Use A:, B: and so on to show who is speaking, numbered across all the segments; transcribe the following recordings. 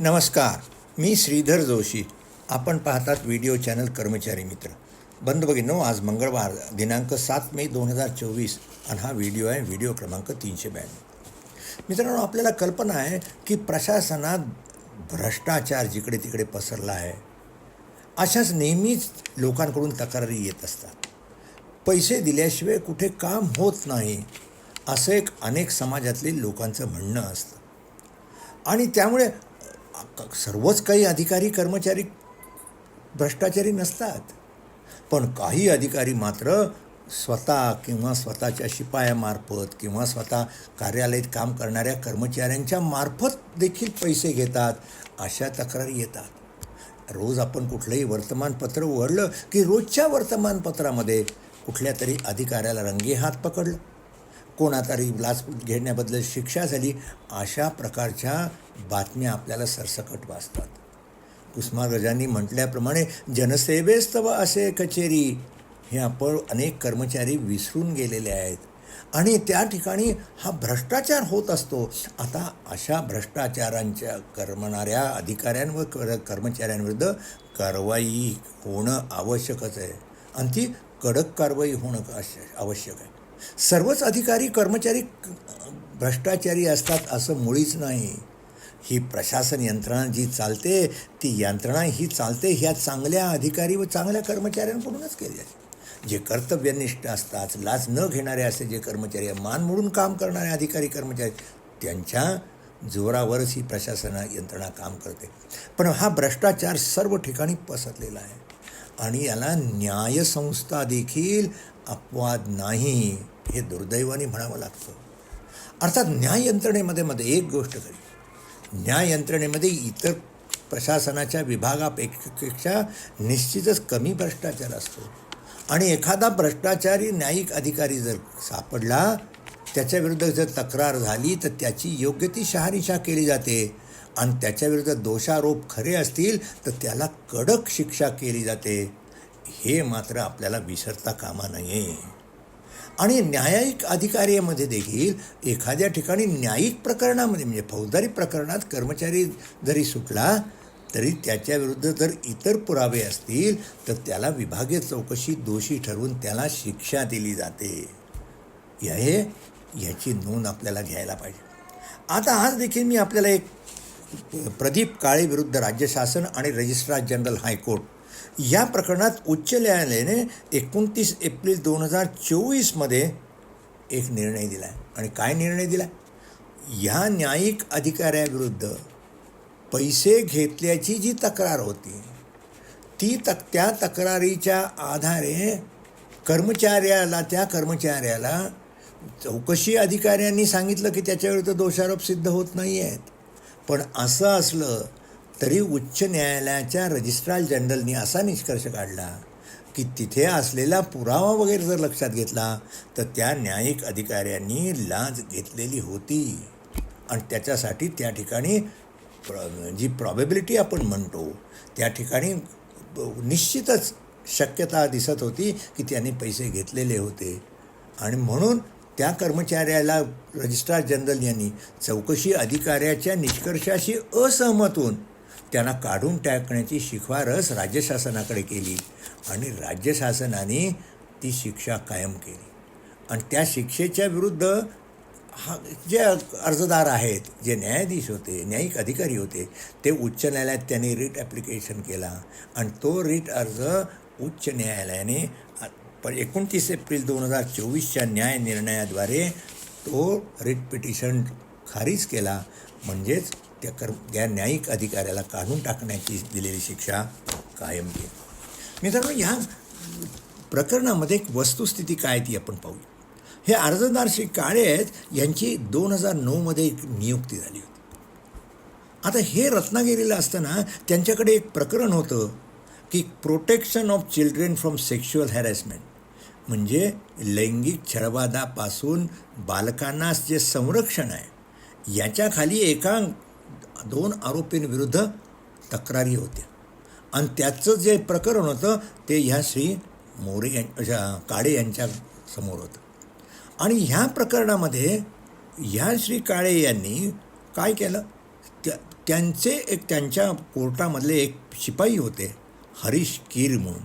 A: नमस्कार मी श्रीधर जोशी. आपण पाहतात व्हिडिओ चॅनल कर्मचारी मित्र. बंद बघिनो आज मंगळवार दिनांक सात मे दोन हजार चोवीस आणि हा व्हिडिओ आहे व्हिडिओ क्रमांक तीनशे ब्याण्णव. मित्रांनो आपल्याला कल्पना आहे की प्रशासनात भ्रष्टाचार जिकडे तिकडे पसरला आहे अशाच नेहमीच लोकांकडून तक्रारी येत असतात. पैसे दिल्याशिवाय कुठे काम होत नाही असं एक अनेक समाजातील लोकांचं म्हणणं असतं. आणि त्यामुळे सर्वच काही अधिकारी कर्मचारी भ्रष्टाचारी नसतात. पण काही अधिकारी मात्र स्वतः किंवा स्वतःच्या शिपायामार्फत किंवा स्वतः कार्यालयात काम करणाऱ्या कर्मचाऱ्यांच्या मार्फत देखील पैसे घेतात अशा तक्रारी येतात. रोज आपण कुठलंही वर्तमानपत्र उघडलं की रोजच्या वर्तमानपत्रामध्ये कुठल्या तरी अधिकाऱ्याला रंगेहात पकडलं. कोणातरी लाच घेण्याबद्दल शिक्षा झाली अशा प्रकारच्या बातम्या आपल्याला सरसकट वाचतात. कुसुमाग्रजांनी म्हटल्याप्रमाणे जनसेवेस्तव असे कचेरी हे आपण अनेक कर्मचारी विसरून गेलेले आहेत. आणि त्या ठिकाणी हा भ्रष्टाचार होत असतो. आता अशा भ्रष्टाचारांच्या करणाऱ्या अधिकाऱ्यांवर कर कर्मचाऱ्यांविरुद्ध कारवाई होणं आवश्यकच आहे. आणि ती कडक कारवाई होणं अश- आवश्यक आहे. सर्वच अधिकारी कर्मचारी भ्रष्टाचारी असतात असं मुळीच नाही. ही प्रशासन यंत्रणा जी चालते ती यंत्रणा ही चालते ह्या चांगल्या अधिकारी व चांगल्या कर्मचाऱ्यांकडूनच केली जाते. जे कर्तव्यनिष्ठ असतात लाच न घेणारे असे जे कर्मचारी आहे, मान मोडून काम करणारे अधिकारी कर्मचारी त्यांच्या जोरावरच ही प्रशासन यंत्रणा काम करते. पण हा भ्रष्टाचार सर्व ठिकाणी पसरलेला आहे. आणि याला न्यायसंस्था देखील अपवाद नाही. हे दुर्दैवाने म्हणावं लागतं. अर्थात न्याय यंत्रणेमध्ये मध्ये एक गोष्ट करी न्याय यंत्रणेमध्ये इतर प्रशासनाच्या विभागापेक्षा निश्चितच कमी भ्रष्टाचार असतो. आणि एखादा भ्रष्टाचारी न्यायिक अधिकारी जर सापडला त्याच्याविरुद्ध जर तक्रार झाली तर त्याची योग्य ती शहानिशा केली जाते. आणि त्याच्याविरुद्ध दोषारोप खरे असतील तर त्याला कडक शिक्षा केली जाते. हे मात्र आपल्याला विसरता कामा नये. आणि न्यायिक अधिकार्यामध्ये देखील एखाद्या ठिकाणी न्यायिक प्रकरणामध्ये म्हणजे फौजदारी प्रकरणात कर्मचारी जरी सुटला तरी त्याच्याविरुद्ध जर इतर पुरावे असतील तर त्याला विभागीय चौकशी दोषी ठरवून त्याला शिक्षा दिली जाते. हे याची नोंद आपल्याला घ्यायला पाहिजे. आता आज देखील मी आपल्याला एक प्रदीप काळे विरुद्ध राज्य शासन आणि रजिस्ट्रार जनरल हायकोर्ट या प्रकरणात उच्च न्यायालयाने एकोणतीस एप्रिल दोन हजार चोवीसमध्ये एक निर्णय दिला आहे आणि काय निर्णय दिला ह्या न्यायिक अधिकाऱ्याविरुद्ध पैसे घेतल्याची जी तक्रार होती ती तक त्या तक्रारीच्या आधारे कर्मचाऱ्याला त्या कर्मचाऱ्याला चौकशी अधिकाऱ्यांनी सांगितलं की त्याच्याविरुद्ध दोषारोप सिद्ध होत नाही आहेत पण असं असलं तरी उच्च न्यायालयाच्या रजिस्ट्रार जनरलनी असा निष्कर्ष काढला की तिथे असलेला पुरावा वगैरे जर लक्षात घेतला तर त्या न्यायिक अधिकाऱ्यांनी लाच घेतलेली होती. आणि त्याच्यासाठी त्या ठिकाणी जी प्रॉबेबिलिटी आपण म्हणतो त्या ठिकाणी निश्चितच शक्यता दिसत होती की त्यांनी पैसे घेतलेले होते. आणि म्हणून त्या कर्मचाऱ्याला रजिस्ट्रार जनरल यांनी चौकशी अधिकाऱ्याच्या निष्कर्षाशी असहमत होऊन त्यांना काढून टाकण्याची शिफारस राज्य शासनाकडे केली आणि राज्य शासनाने ती शिक्षा कायम केली. आणि त्या शिक्षेच्या विरुद्ध हा जे अर्जदार आहेत जे न्यायाधीश होते न्यायिक अधिकारी होते ते उच्च न्यायालयात त्यांनी रिट ॲप्लिकेशन केला आणि तो रिट अर्ज उच्च न्यायालयाने पण एकोणतीस एप्रिल दोन हजार चोवीसच्या न्याय निर्णयाद्वारे तो रिट पिटिशन खारिज केला. म्हणजेच त्या कर त्या न्यायिक अधिकाऱ्याला काढून टाकण्याची दिलेली शिक्षा कायम केली मित्रांनो ह्या प्रकरणामध्ये एक वस्तुस्थिती काय ती आपण पाहूया. हे अर्जदार श्री काळे आहेत यांची दोन हजार नऊमध्ये एक नियुक्ती झाली होती. आता हे रत्नागिरीला असताना त्यांच्याकडे एक प्रकरण होतं की protection of children from sexual harassment म्हणजे लैंगिक छळवादापासून बालकांना जे संरक्षण आहे याच्याखाली एका दोन आरोपींविरुद्ध तक्रारी होत्या. आणि त्याचं जे प्रकरण होतं ते ह्या श्री मोरे यांच्या काळे यांच्या समोर होतं. आणि ह्या प्रकरणामध्ये ह्या श्री काळे यांनी काय केलं? त्या त्यांचे एक त्यांच्या कोर्टामधले एक शिपाई होते हरीश कीर म्हणून.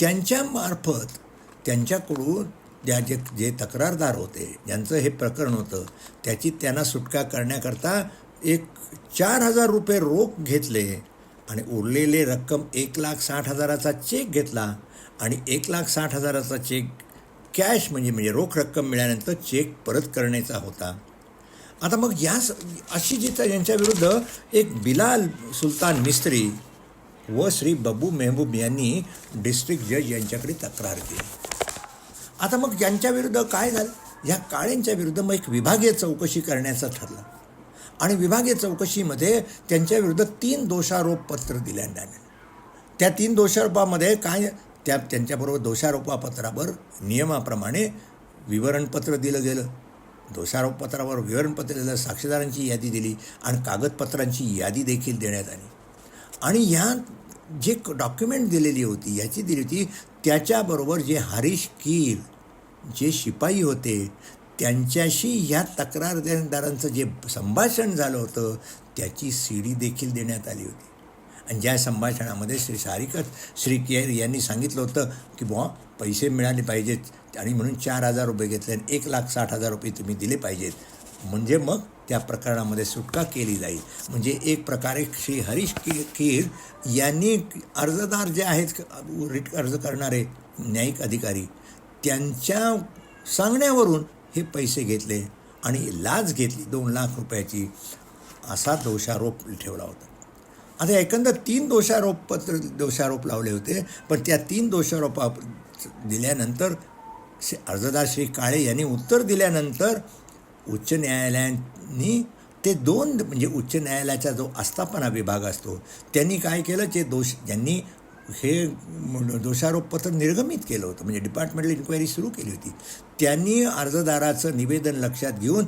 A: त्यांच्यामार्फत त्यांच्याकडून ज्या जे जे तक्रारदार होते ज्यांचं हे प्रकरण होतं त्याची त्यांना सुटका करण्याकरता एक चार हजार रुपये रोख घेतले आणि उरलेले रक्कम एक लाख साठ हजाराचा चेक घेतला आणि एक लाख साठ हजाराचा चेक कॅश म्हणजे म्हणजे रोख रक्कम मिळाल्यानंतर चेक परत करण्याचा होता. आता मग या स- अशी जी यांच्याविरुद्ध एक बिलाल सुलतान मिस्त्री व श्री बबू मेहबूब यांनी डिस्ट्रिक्ट जज यांच्याकडे तक्रार केली. आता मग यांच्याविरुद्ध काय झालं? या काळेंच्या विरुद्ध मग एक विभागीय चौकशी करण्याचं ठरलं. आणि विभागीय चौकशीमध्ये त्यांच्याविरुद्ध तीन दोषारोप पत्र आले त्या तीन दोषारोपामध्ये काय त्या त्यांच्याबरोबर दोषारोपापत्रावर नियमाप्रमाणे विवरणपत्र दिलं गेलं. दोषारोपपत्रावर विवरणपत्र दिलं साक्षीदारांची यादी दिली आणि कागदपत्रांची यादी देखील देण्यात आली. आणि ह्या जे डॉक्युमेंट दिलेली होती याची दिली होती त्याच्याबरोबर जे हरीश कील जे शिपाई होते त्यांच्याशी ह्या तक्रारदारांचं जे संभाषण झालं होतं त्याची सी डी देखील देण्यात आली होती. आणि ज्या संभाषणामध्ये श्री सारिकत श्री केर यांनी सांगितलं होतं की बुवा पैसे मिळाले पाहिजेत आणि म्हणून चार हजार रुपये घेतले आणि एक लाख साठ हजार रुपये तुम्ही दिले पाहिजेत. म्हणजे मग त्या प्रकरणामध्ये सुटका केली जाईल. म्हणजे एक प्रकारे श्री हरीश की कीर यांनी अर्जदार जे आहेत रिट अर्ज करणारे न्यायिक अधिकारी त्यांच्या सांगण्यावरून हे पैसे घेतले आणि लाच घेतली दोन लाख रुपयाची असा दोषारोप ठेवला होता. आता एकंदर तीन दोषारोप पत्र दोषारोप लावले होते पण त्या तीन दोषारोपा दिल्यानंतर श्री अर्जदार श्री काळे यांनी उत्तर दिल्यानंतर उच्च न्यायालयाने ते दोन म्हणजे उच्च न्यायालयाचा जो आस्थापना विभाग असतो त्यांनी काय केलं? ते दोष ज्यांनी हे दोषारोपपत्र निर्गमित केलं होतं. म्हणजे डिपार्टमेंटल इन्क्वायरी सुरू केली होती. त्यांनी अर्जदाराचं निवेदन लक्षात घेऊन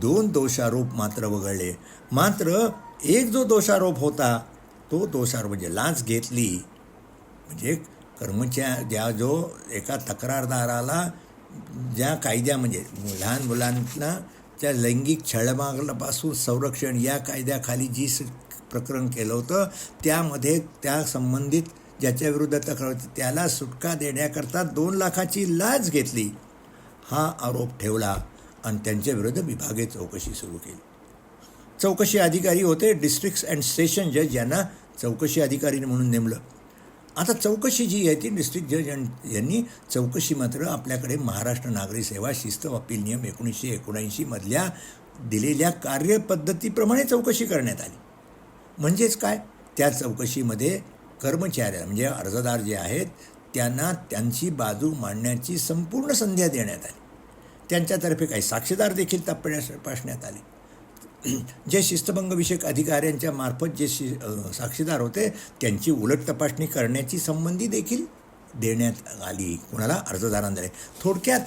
A: दोन दोषारोप मात्र वगळले. मात्र एक जो दोषारोप होता तो दोषारोप म्हणजे लाच घेतली. म्हणजे कर्मच्या ज्या जो एका तक्रारदाराला ज्या कायद्या म्हणजे लहान मुलांना त्या लैंगिक छळमागलापासून संरक्षण या कायद्याखाली जी स प्रकरण केलं होतं त्यामध्ये त्या संबंधित ज्याच्याविरुद्ध तक्रार होती त्याला सुटका देण्याकरता दोन लाखाची लाच घेतली. हा आरोप ठेवला आणि त्यांच्याविरुद्ध विभागीय चौकशी सुरू केली. चौकशी अधिकारी होते डिस्ट्रिक्ट अँड स्टेशन जज यांना चौकशी अधिकारी म्हणून नेमलं. आता चौकशी जी आहे ती डिस्ट्रिक्ट जज यांनी चौकशी मात्र आपल्याकडे महाराष्ट्र नागरी सेवा शिस्त अपील नियम एकोणीसशे एकोणऐंशीमधल्या दिलेल्या कार्यपद्धतीप्रमाणे चौकशी करण्यात आली. म्हणजेच काय? त्या चौकशीमध्ये कर्मचाऱ्या म्हणजे अर्जदार जे आहेत त्यांना त्यांची बाजू मांडण्याची संपूर्ण संध्या देण्यात आली. त्यांच्यातर्फे काही साक्षीदार देखील तपासण्यास तपासण्यात आले. जे शिस्तभंगविषयक अधिकाऱ्यांच्या मार्फत जे शि साक्षीदार होते त्यांची उलट तपासणी करण्याची संबंधी देखील देण्यात आली. कुणाला? अर्जदारांद्वारे. थोडक्यात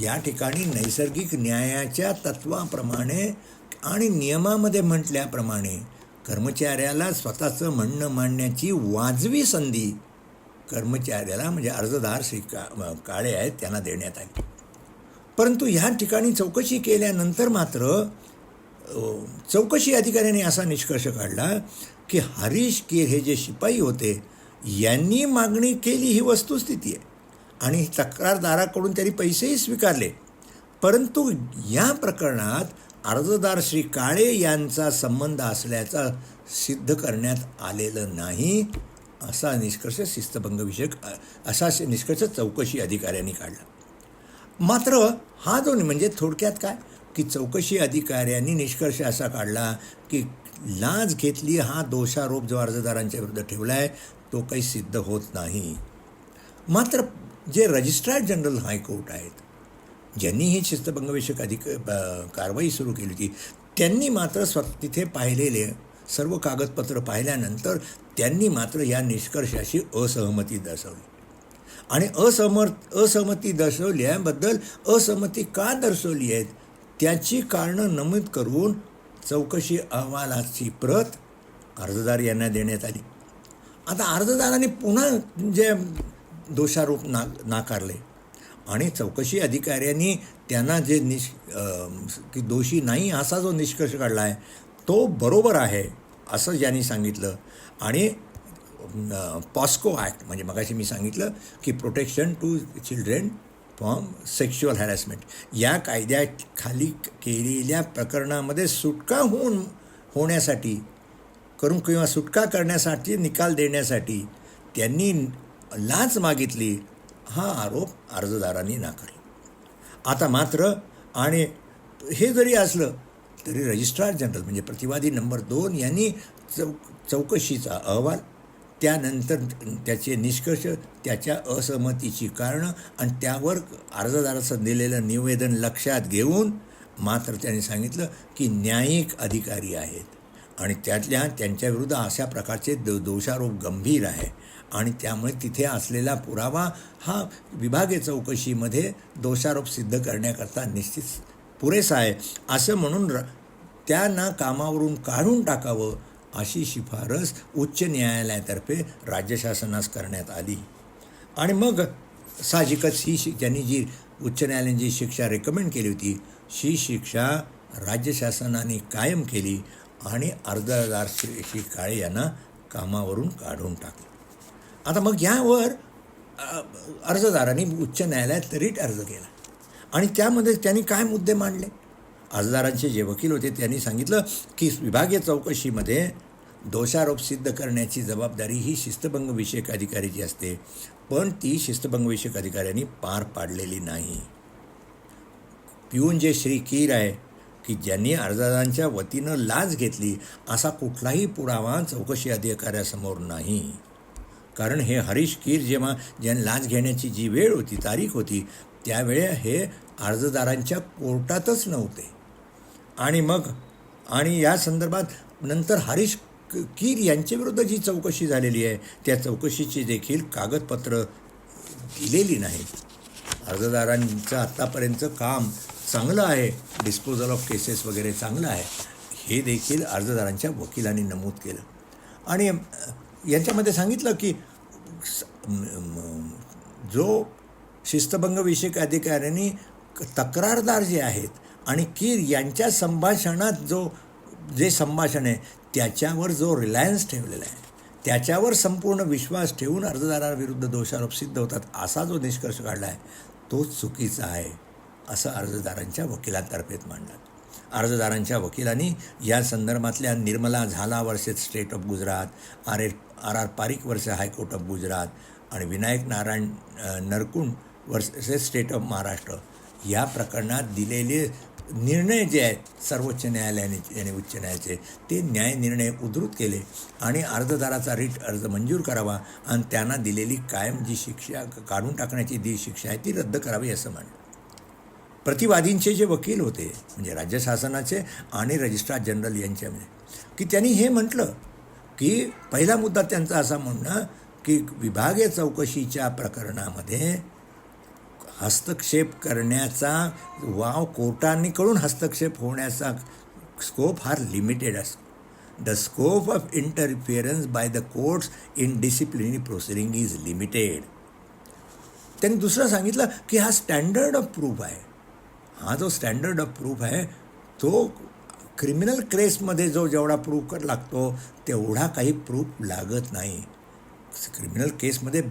A: या ठिकाणी नैसर्गिक न्यायाच्या तत्वाप्रमाणे आणि नियमामध्ये म्हटल्याप्रमाणे कर्मचाऱ्याला स्वतःचं म्हणणं मांडण्याची वाजवी संधी कर्मचाऱ्याला म्हणजे अर्जदार श्री का काळे आहेत त्यांना देण्यात आली. परंतु ह्या ठिकाणी चौकशी केल्यानंतर मात्र चौकशी अधिकाऱ्याने असा निष्कर्ष काढला की हरीश केर हे जे शिपाई होते यांनी मागणी केली ही वस्तुस्थिती आहे. आणि तक्रारदाराकडून त्यांनी पैसेही स्वीकारले. परंतु या प्रकरणात अर्जदार श्री काळे यांचा संबंध असल्याचा सिद्ध करण्यात आलेलं नाही असा निष्कर्ष शिस्तभंगविषयक असा निष्कर्ष चौकशी अधिकाऱ्यांनी काढला. मात्र हा जो म्हणजे थोडक्यात काय? की चौकशी अधिकाऱ्यांनी निष्कर्ष असा काढला की लाज घेतली हा दोषारोप जो अर्जदारांच्या विरुद्ध ठेवला आहे तो काही सिद्ध होत नाही. मात्र जे रजिस्ट्रार जनरल हायकोर्ट आहेत ज्यांनी ही शिस्तभंगविषयक अधिक कारवाई सुरू केली होती त्यांनी मात्र स्व तिथे पाहिलेले सर्व कागदपत्र पाहिल्यानंतर त्यांनी मात्र या निष्कर्षाशी असहमती दर्शवली. आणि असहमत असहमती दर्शवल्याबद्दल असहमती का दर्शवली आहेत त्याची कारणं नमूद करून चौकशी अहवालाची प्रत अर्जदार यांना देण्यात आली. आता अर्जदाराने पुन्हा जे दोषारोप ना नाकारले आणि चौकशी अधिकाऱ्यांनी त्यांना जे निष की दोषी नाही असा जो निष्कर्ष काढला आहे तो बरोबर आहे असं ज्यांनी सांगितलं. आणि पॉस्को ॲक्ट म्हणजे मगाशी मी सांगितलं की protection to children from sexual harassment. या कायद्याखाली केलेल्या प्रकरणामध्ये सुटका होऊन होण्यासाठी करून किंवा सुटका करण्यासाठी निकाल देण्यासाठी त्यांनी लाच मागितली. हा आरोप अर्जदारांनी नाकारला. आता मात्र आणि हे जरी असलं तरी रजिस्ट्रार जनरल म्हणजे प्रतिवादी नंबर दोन यांनी चौ चौकशीचा अहवाल त्यानंतर त्याचे निष्कर्ष त्याच्या असहमतीची कारणं आणि त्यावर अर्जदाराचं दिलेलं निवेदन लक्षात घेऊन मात्र त्यांनी सांगितलं की न्यायिक अधिकारी आहेत. आणि त्यातल्या त्यांच्याविरुद्ध अशा प्रकारचे दो दोषारोप गंभीर आहे. आणि त्यामुळे तिथे असलेला पुरावा हा विभागीय चौकशीमध्ये दोषारोप सिद्ध करण्याकरता निश्चित पुरेसा आहे. असं म्हणून र त्यांना कामावरून काढून टाकावं अशी शिफारस उच्च न्यायालयातर्फे राज्य शासनास करण्यात आली. आणि मग साहजिकच ही शि त्यांनी जी उच्च न्यायालयाने जी शिक्षा रेकमेंड केली होती ही शिक्षा राज्य शासनाने कायम केली आणि अर्जदार श्री श्री काळे यांना कामावरून काढून टाकलं. आता मग यावर अर्जदारांनी उच्च न्यायालयात रिट अर्ज केला. आणि त्यामध्ये त्यांनी काय मुद्दे मांडले? अर्जदारांचे जे वकील होते त्यांनी सांगितलं की विभागीय चौकशीमध्ये दोषारोप सिद्ध करण्याची जबाबदारी ही शिस्तभंग विषयक अधिकारीची असते पण ती शिस्तभंग विषयक अधिकाऱ्यांनी पार पाडलेली नाही. पिऊन जे श्री कीर आहे की ज्यांनी अर्जदारांच्या वतीनं लाच घेतली असा कुठलाही पुरावा चौकशी अधिकाऱ्यासमोर नाही. कारण हे हरीश कीर जेव्हा ज्यांनी लाच घेण्याची जी वेळ होती तारीख होती त्यावेळे हे अर्जदारांच्या कोर्टातच नव्हते. आणि मग आणि या संदर्भात नंतर हरीश कीर यांच्याविरुद्ध जी चौकशी झालेली आहे त्या चौकशीची देखील कागदपत्र दिलेली नाहीत. अर्जदारांचं आत्तापर्यंतचं काम चांगलं आहे डिस्पोजल ऑफ केसेस वगैरे चांगलं आहे हे देखील अर्जदारांच्या वकिलांनी नमूद केलं. आणि यांच्यामध्ये सांगितलं की जो शिस्तभंगविषयक अधिकाऱ्यांनी तक्रारदार जे आहेत आणि कीर यांच्या संभाषणात जो जे संभाषण आहे त्याच्यावर जो रिलायन्स ठेवलेला आहे त्याच्यावर संपूर्ण विश्वास ठेवून अर्जदाराविरुद्ध दोषारोप सिद्ध होतात असा जो निष्कर्ष काढला आहे तो चुकीचा आहे असं अर्जदारांच्या वकिलांतर्फेत मांडलं. अर्जदारांच्या वकिलांनी या संदर्भातल्या Nirmala Jhala versus state of Gujarat R F R R Parikh versus high court of Gujarat आणि Vinayak Narayan Narkund versus state of Maharashtra या प्रकरणात दिलेले निर्णय जे आहेत सर्वोच्च न्यायालयाने आणि उच्च न्यायालयाचे ते न्याय निर्णय उद्धृत केले आणि अर्जदाराचा रिट अर्ज मंजूर करावा आणि त्यांना दिलेली कायम जी शिक्षा काढून टाकण्याची जी शिक्षा आहे ती रद्द करावी असं म्हणलं. प्रतिवादींचे जे वकील होते म्हणजे राज्य शासनाचे आणि रजिस्ट्रार जनरल यांच्यामध्ये म्हणजे, की त्यांनी हे म्हटलं की पहिला मुद्दा त्यांचा असा म्हणणं की विभागीय चौकशीच्या प्रकरणामध्ये हस्तक्षेप करण्याचा वाव कोर्टांनीकडून हस्तक्षेप होण्याचा स्कोप हा लिमिटेड असतो the scope of interference by the courts in disciplinary proceeding is limited त्यांनी दुसरं सांगितलं की हा स्टँडर्ड ऑफ प्रूफ आहे. हा जो स्टँडर्ड ऑफ प्रूफ आहे तो क्रिमिनल केसमध्ये जो जेवढा प्रूफ कर लागतो तेवढा काही प्रूफ लागत नाही. क्रिमिनल केसमध्ये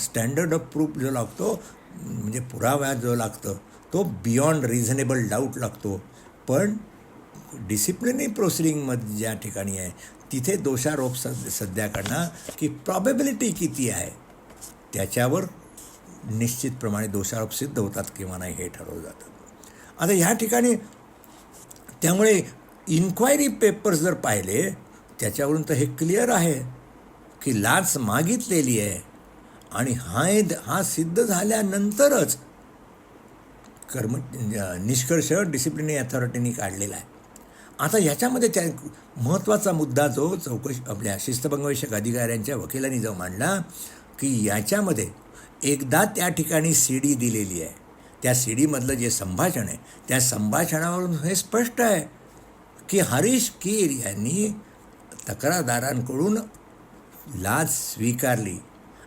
A: स्टँडर्ड ऑफ प्रूफ जो लागतो म्हणजे पुरावा जो लागतो तो बियॉन्ड रिझनेबल डाऊट लागतो. पण डिसिप्लिनरी प्रोसिडिंगमध्ये ज्या ठिकाणी आहे तिथे दोषारोप सद सध्या करणं की प्रॉबेबिलिटी किती आहे त्याच्यावर निश्चितप्रमाणे दोषारोप सिद्ध होतात किंवा नाही हे ठरवलं जातं. आता ह्या ठिकाणी त्यामुळे इन्क्वायरी पेपर्स जर पाहिले त्याच्यावरून तर हे क्लिअर आहे की लाच मागितलेली आहे. आणि हा हा सिद्ध झाल्यानंतरच कर्म निष्कर्ष डिसिप्लिनरी अथॉरिटीने काढलेला आहे. आता याच्यामध्ये त्या महत्त्वाचा मुद्दा जो चौकशी आपल्या शिस्तभंगविषयक अधिकाऱ्यांच्या वकिलांनी जो मांडला की याच्यामध्ये एकदा त्या ठिकाणी सी डी दिलेली आहे. त्या सी डीमधलं जे संभाषण आहे त्या संभाषणावरून हे स्पष्ट आहे की हरीश कीर यांनी तक्रारदारांकडून लाच स्वीकारली.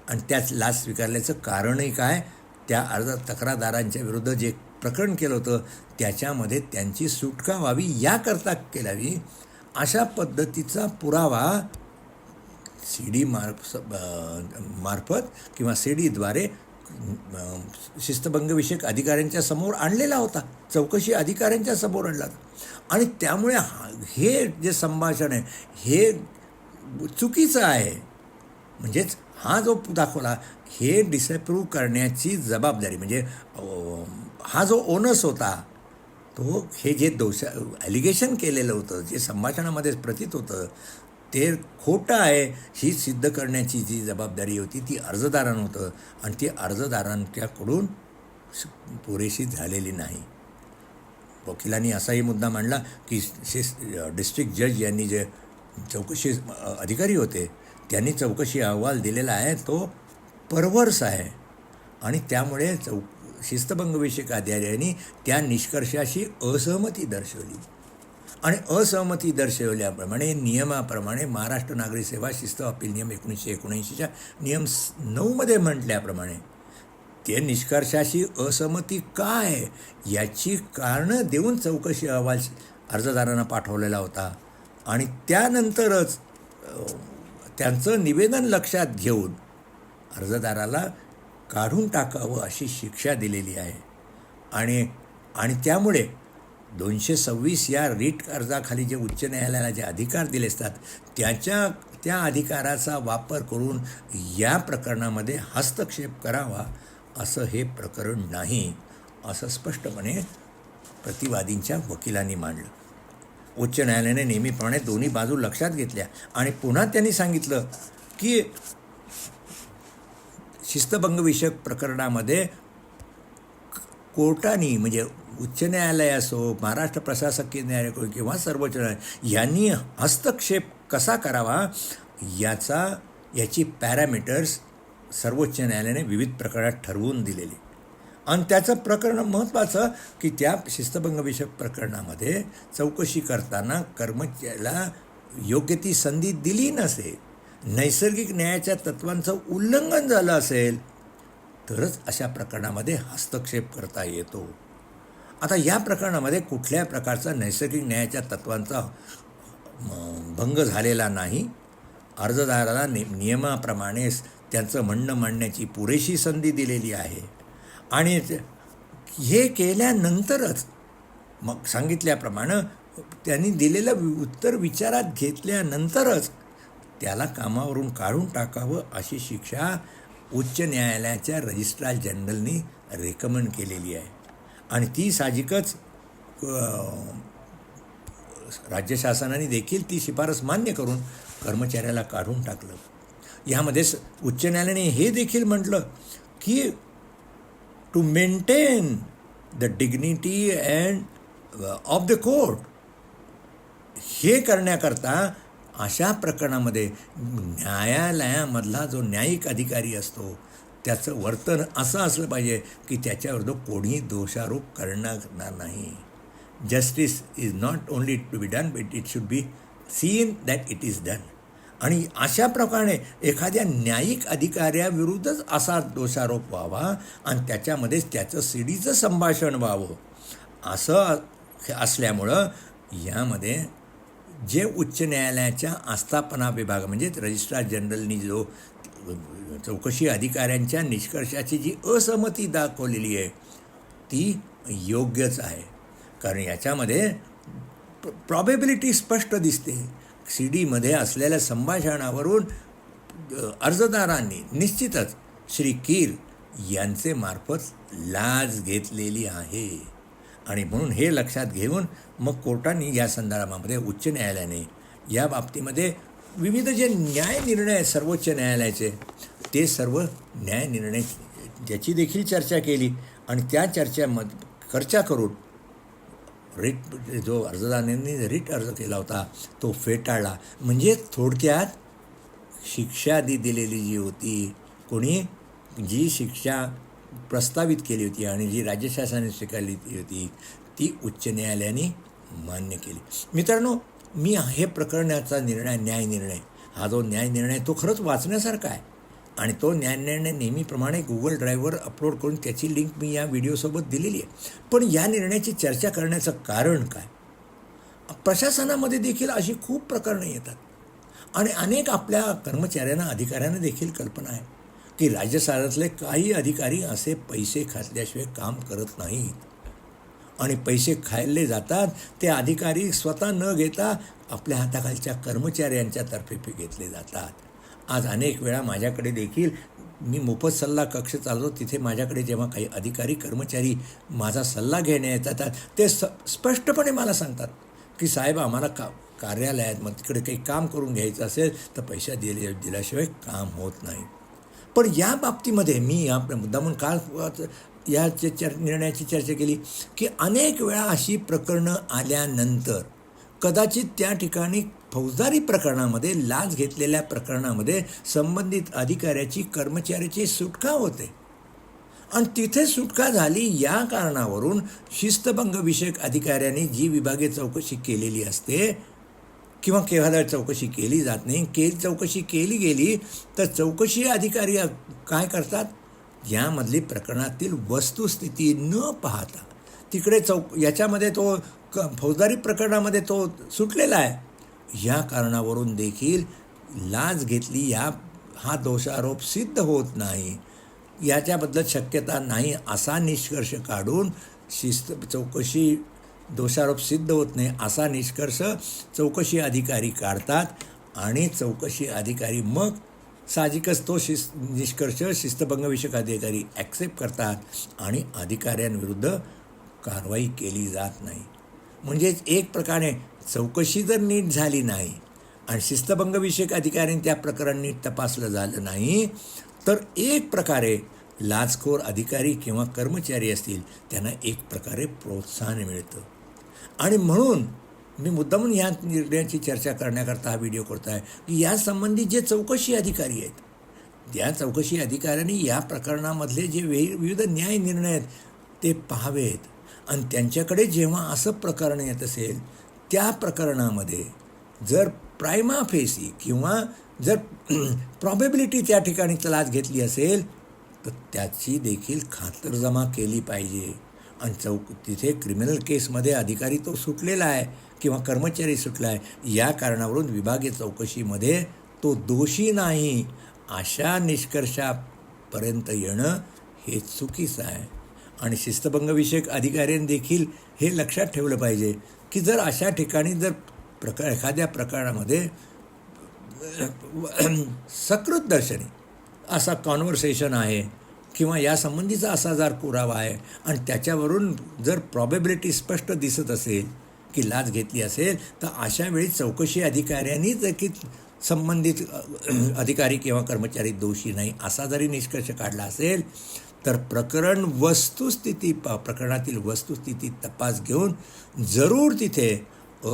A: आणि त्याच लाच स्वीकारल्याचं कारणही काय? त्या अर्ज तक्रारदारांच्या विरुद्ध जे प्रकरण केलं होतं त्याच्यामध्ये त्यांची सुटका व्हावी याकरता केलावी अशा पद्धतीचा पुरावा सी डी मार्फ मार्फत किंवा सी डीद्वारे शिस्तभंगविषयक अधिकाऱ्यांच्या समोर आणलेला होता. चौकशी अधिकाऱ्यांच्या समोर आणला होता. आणि त्यामुळे हा- हे जे संभाषण आहे हे चुकीचं आहे. म्हणजेच हा जो दाखवला हे डिसअप्रूव्ह करण्याची जबाबदारी म्हणजे हा जो ओनस होता तो हे जे दोषा ॲलिगेशन केलेलं होतं जे संभाषणामध्ये प्रतीत होतं ते खोटं आहे ही सिद्ध करण्याची जी जबाबदारी होती ती अर्जदारांना होतं. आणि ती अर्जदारांच्याकडून पुरेशी झालेली नाही. वकिलांनी असाही मुद्दा मांडला की शिस डिस्ट्रिक्ट जज यांनी जे चौकशी अधिकारी होते त्यांनी चौकशी अहवाल दिलेला आहे तो परवर्स आहे. आणि त्यामुळे चौ शिस्तभंगविषयक अधिकाऱ्यांनी त्या निष्कर्षाशी असहमती दर्शवली. आणि असहमती दर्शवल्याप्रमाणे नियमाप्रमाणे महाराष्ट्र नागरी सेवा शिस्त अपील नियम एकोणीसशे एकोणऐंशीच्या नियम नऊमध्ये म्हटल्याप्रमाणे ते निष्कर्षाशी असहमती काय याची कारणं देऊन चौकशी अहवाल अर्जदारांना पाठवलेला होता. आणि त्यानंतरच त्यांचं निवेदन लक्षात घेऊन अर्जदाराला काढून टाकावं अशी शिक्षा दिलेली आहे. आणि आणि त्यामुळे दोनशे सव्वीस या रीट अर्जाखाली जे उच्च न्यायालयाला जे अधिकार दिले असतात त्याच्या त्या अधिकाराचा वापर करून या प्रकरणामध्ये हस्तक्षेप करावा असं हे प्रकरण नाही असं स्पष्टपणे प्रतिवादींच्या वकिलांनी मांडलं. उच्च न्यायालयाने नेहमीप्रमाणे दोन्ही बाजू लक्षात घेतल्या आणि पुन्हा त्यांनी सांगितलं की शिस्तभंगविषयक प्रकरणामध्ये कोर्टाने म्हणजे उच्च न्यायालय असो महाराष्ट्र प्रशासकीय न्यायालय किंवा सर्वोच्च न्यायालय यांनी हस्तक्षेप कसा करावा याचा याची पॅरामीटर्स सर्वोच्च न्यायालयाने विविध प्रकरणात ठरवून दिलेली. आणि त्याचं प्रकरण महत्त्वाचं की त्या शिस्तभंगविषयक प्रकरणामध्ये चौकशी करताना कर्मचाऱ्याला योग्य ती संधी दिली नसेल नैसर्गिक न्यायाच्या तत्वांचं उल्लंघन झालं असेल तरच अशा प्रकरणामध्ये हस्तक्षेप करता येतो. आता या प्रकरणामध्ये कुठल्या प्रकारचा नैसर्गिक न्यायाच्या तत्वांचा भंग झालेला नाही. अर्जदाराला नि नियमाप्रमाणे त्यांचं म्हणणं मांडण्याची पुरेशी संधी दिलेली आहे. आणि हे केल्यानंतरच मग सांगितल्याप्रमाणे त्यांनी दिलेलं उत्तर विचारात घेतल्यानंतरच त्याला कामावरून काढून टाकावं अशी शिक्षा उच्च न्यायालयाच्या रजिस्ट्रार जनरलनी रेकमेंड केलेली आहे. आणि ती साहजिकच राज्य शासनाने देखील ती शिफारस मान्य करून कर्मचाऱ्याला काढून टाकलं. यामध्ये स- उच्च न्यायालयाने हे देखील म्हटलं की to maintain the dignity and of the court हे करण्याकरता अशा प्रकरणामध्ये न्यायालयामधला जो न्यायिक अधिकारी असतो त्याचं वर्तन असं असलं पाहिजे की त्याच्याविरुद्ध कोणीही दोषारोप करणार नाही. Justice is not only to be done but it should be seen that it is done आणि अशा प्रकारे एखाद्या न्यायिक अधिकाऱ्याविरुद्धच असा दोषारोप व्हावा आणि त्याच्यामध्येच त्याचं सीडीचं संभाषण व्हावं. असं असल्यामुळं यामध्ये जे उच्च न्यायालयाच्या आस्थापना विभाग म्हणजे रजिस्ट्रार जनरलनी जो चौकशी अधिकाऱ्यांच्या निष्कर्षाची जी असहमती दाखवलेली आहे ती योग्यच आहे. कारण याच्यामध्ये प्रॉबेबिलिटी स्पष्ट दिसते. सी डीमध्ये असलेल्या संभाषणावरून अर्जदारांनी निश्चितच श्री कीर यांचे मार्फत लाच घेतलेली आहे. आणि म्हणून हे लक्षात घेऊन मग कोर्टाने या संदर्भामध्ये उच्च न्यायालयाने या बाबतीमध्ये विविध जे न्याय निर्णय आहेत सर्वोच्च न्यायालयाचे ते सर्व न्याय निर्णय ज्याची देखील चर्चा केली आणि त्या चर्चेमध्ये चर्चा करून रिट जो अर्जदारांनी रिट अर्ज केला होता तो फेटाळला. म्हणजे थोडक्यात शिक्षा दी दिलेली जी होती कोणी जी शिक्षा प्रस्तावित केली होती आणि जी राज्य शासनाने स्वीकारली होती ती उच्च न्यायालयाने मान्य केली. मित्रांनो मी हे प्रकरणाचा निर्णय न्याय निर्णय हा जो न्याय निर्णय तो खरंच वाचण्यासारखा आहे. आणि तो न्याय निर्णय नेहमीप्रमाणे गुगल ड्राईव्हवर अपलोड करून त्याची लिंक मी या व्हिडिओसोबत दिलेली आहे. पण या निर्णयाची चर्चा करण्याचं कारण काय? प्रशासनामध्ये देखील अशी खूप प्रकरणं येतात. आणि अनेक आपल्या कर्मचाऱ्यांना अधिकाऱ्यांना देखील कल्पना आहे. की राज्य काही अधिकारी असे पैसे खाल्ल्याशिवाय काम करत नाहीत. आणि पैसे खाल्ले जातात ते अधिकारी स्वतः न घेता आपल्या हाताखालच्या कर्मचाऱ्यांच्यातर्फे तर्फे घेतले जातात. आज अनेक वेळा माझ्याकडे देखील मी मोफत सल्ला कक्ष चालतो तिथे माझ्याकडे जेव्हा काही अधिकारी कर्मचारी माझा सल्ला घेण्या येतात ते स स्पष्टपणे मला सांगतात की साहेब आम्हाला का कार्यालयात मग तिकडे काही काम करून घ्यायचं असेल तर पैसा दिले दिल्याशिवाय काम होत नाही. पण या बाबतीमध्ये मी या मुद्दामून का या चर निर्णयाची चर्चा केली की अनेक वेळा अशी प्रकरणं आल्यानंतर कदाचित त्या ठिकाणी फौजदारी प्रकरणामध्ये लाच घेतलेल्या प्रकरणामध्ये संबंधित अधिकाऱ्याची कर्मचाऱ्याची सुटका होते. आणि तिथे सुटका झाली या कारणावरून शिस्तभंगविषयक अधिकाऱ्याने अधिकाऱ्यांनी जी विभागीय चौकशी केलेली असते किंवा केव्हा चौकशी केली जात नाही. के चौकशी केली गेली तर चौकशी अधिकारी काय करतात? यामधली प्रकरणातील वस्तुस्थिती न पाहता तिकडे चौक याच्यामध्ये तो क फौजदारी प्रकरणामध्ये तो सुटलेला आहे. या कारणावरून देखील लाच घेतली या हा दोषारोप सिद्ध होत नाही. याच्याबद्दल शक्यता नाही असा निष्कर्ष काढून शिस्त चौकशी दोषारोप सिद्ध होत नाही असा निष्कर्ष चौकशी अधिकारी काढतात आणि चौकशी अधिकारी मग साहजिकच तो शिस् निष्कर्ष शिस्तभंगविषयक अधिकारी ॲक्सेप्ट करतात आणि अधिकाऱ्यांविरुद्ध कारवाई केली जात नाही. म्हणजेच एक प्रकारे चौकशी जर नीट झाली नाही आणि शिस्तभंगविषयक अधिकाऱ्यांनी त्या प्रकरण नीट तपासलं झालं नाही तर एक प्रकारे लाचखोर अधिकारी किंवा कर्मचारी असतील त्यांना एक प्रकारे प्रोत्साहन मिळतं. आणि म्हणून मी मुद्दामून या निर्णयाची चर्चा करण्याकरता हा व्हिडिओ करतो आहे की यासंबंधी जे चौकशी अधिकारी आहेत त्या चौकशी अधिकाऱ्यांनी या प्रकरणामधले जे वे विविध न्याय निर्णय आहेत ते पाहावेत. आणि त्यांच्याकडे जेव्हा असं प्रकरण येत असेल त्या प्रकरणामध्ये जर प्रायमा फेसी किंवा जर प्रॉबेबिलिटी त्या ठिकाणी तलाश घेतली असेल तर त्याची देखील खातरजमा केली पाहिजे. आणि चौक तिथे क्रिमिनल केसमध्ये अधिकारी तो सुटलेला आहे किंवा कर्मचारी सुटला आहे या कारणावरून विभागीय चौकशीमध्ये तो दोषी नाही. अशा निष्कर्षापर्यंत येणं हे चुकीचं आहे. आणि शिस्तभंगविषयक अधिकाऱ्यांनी देखील हे लक्षात ठेवलं पाहिजे की जर अशा ठिकाणी जर प्रकार एखाद्या प्रकरणामध्ये सकृत दर्शनी असा कॉन्व्हर्सेशन आहे किंवा यासंबंधीचा असा जर पुरावा आहे आणि त्याच्यावरून जर प्रॉबेबिलिटी स्पष्ट दिसत असेल की लाच घेतली असेल तर अशा वेळी चौकशी अधिकाऱ्यांनी जर की संबंधित अधिकारी किंवा कर्मचारी दोषी नाही असा जरी निष्कर्ष काढला असेल तर प्रकरण वस्तुस्थिती प प्रकरणातील वस्तुस्थिती तपास घेऊन जरूर तिथे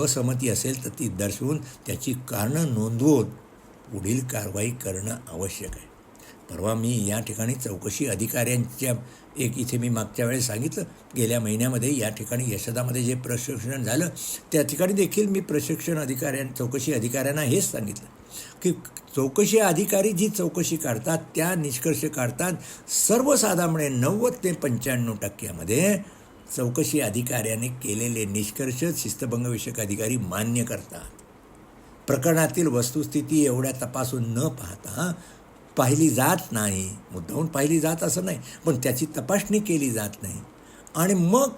A: असहमती असेल तर ती दर्शवून त्याची कारणं नोंदवून पुढील कारवाई करणं आवश्यक आहे. परवा मी या ठिकाणी चौकशी अधिकाऱ्यांच्या एक इथे मी मागच्या वेळेस सांगितलं गेल्या महिन्यामध्ये या ठिकाणी यशदामध्ये जे प्रशिक्षण झालं त्या ठिकाणी देखील मी प्रशिक्षण अधिकाऱ्यां चौकशी अधिकाऱ्यांना हेच सांगितलं की चौकशी अधिकारी जी चौकशी काढतात त्या निष्कर्ष काढतात सर्वसाधारणपणे नव्वद ते पंच्याण्णव टक्क्यामध्ये चौकशी अधिकाऱ्याने केलेले निष्कर्ष शिस्तभंगविषयक अधिकारी मान्य करतात. प्रकरणातील वस्तुस्थिती एवढ्या तपासून न पाहता पाहिली जात नाही. मुद्दाहून पाहिली जात असं नाही. पण त्याची तपासणी केली जात नाही. आणि मग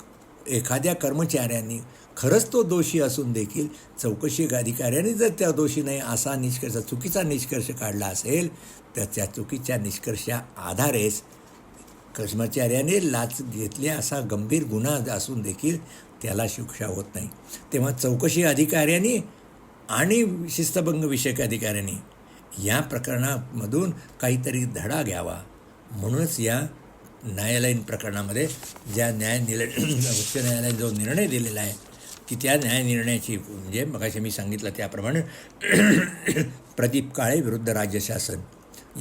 A: एखाद्या कर्मचाऱ्यांनी खरंच तो दोषी असून देखील चौकशी अधिकाऱ्याने जर त्या दोषी नाही असा निष्कर्ष चुकीचा निष्कर्ष काढला असेल तर त्या चुकीच्या निष्कर्षा आधारेच कर्मचाऱ्याने लाच घेतली असा गंभीर गुन्हा असून देखील त्याला शिक्षा होत नाही. तेव्हा चौकशी अधिकाऱ्यांनी आणि शिस्तभंग विषयक अधिकाऱ्यांनी या प्रकरणामधून काहीतरी धडा घ्यावा. म्हणूनच या न्यायालयीन प्रकरणामध्ये ज्या न्याय निर्णय उच्च न्यायालयाने जो निर्णय दिलेला आहे की त्या न्याय निर्णयाची म्हणजे मगाशी मी सांगितलं त्याप्रमाणे प्रदीप काळे विरुद्ध राज्य शासन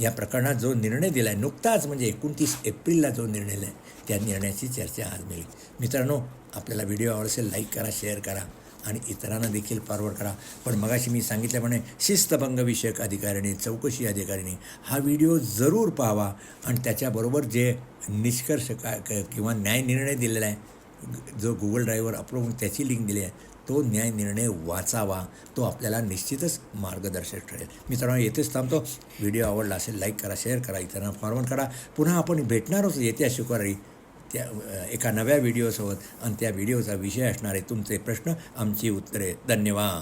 A: या प्रकरणात जो निर्णय दिला आहे नुकताच म्हणजे एकोणतीस एप्रिलला जो निर्णय आहे त्या निर्णयाची चर्चा आज मिळेल. मित्रांनो आपल्याला व्हिडिओ आवडेल लाईक करा शेअर करा. आणि इतरांना देखील फॉरवर्ड करा. पण मगाशी मी सांगितल्याप्रमाणे शिस्तभंगविषयक अधिकाऱ्यांनी चौकशी अधिकाऱ्यांनी हा व्हिडिओ जरूर पाहावा. आणि त्याच्याबरोबर जे निष्कर्ष का किंवा न्यायनिर्णय दिलेला आहे जो गुगल ड्राईव्हर अपलोड होऊन त्याची लिंक दिली आहे तो न्याय निर्णय वाचावा. तो आपल्याला निश्चितच मार्गदर्शक ठरेल. मित्रांनो येथेच थांबतो. व्हिडिओ आवडला असेल लाईक करा शेअर करा इतरांना फॉरवर्ड करा. पुन्हा आपण भेटणार येत्या शुक्रवारी. त्या एका नव्या व्हिडिओसोबत आणि त्या व्हिडिओचा विषय असणारे तुमचे प्रश्न आमची उत्तरे. धन्यवाद.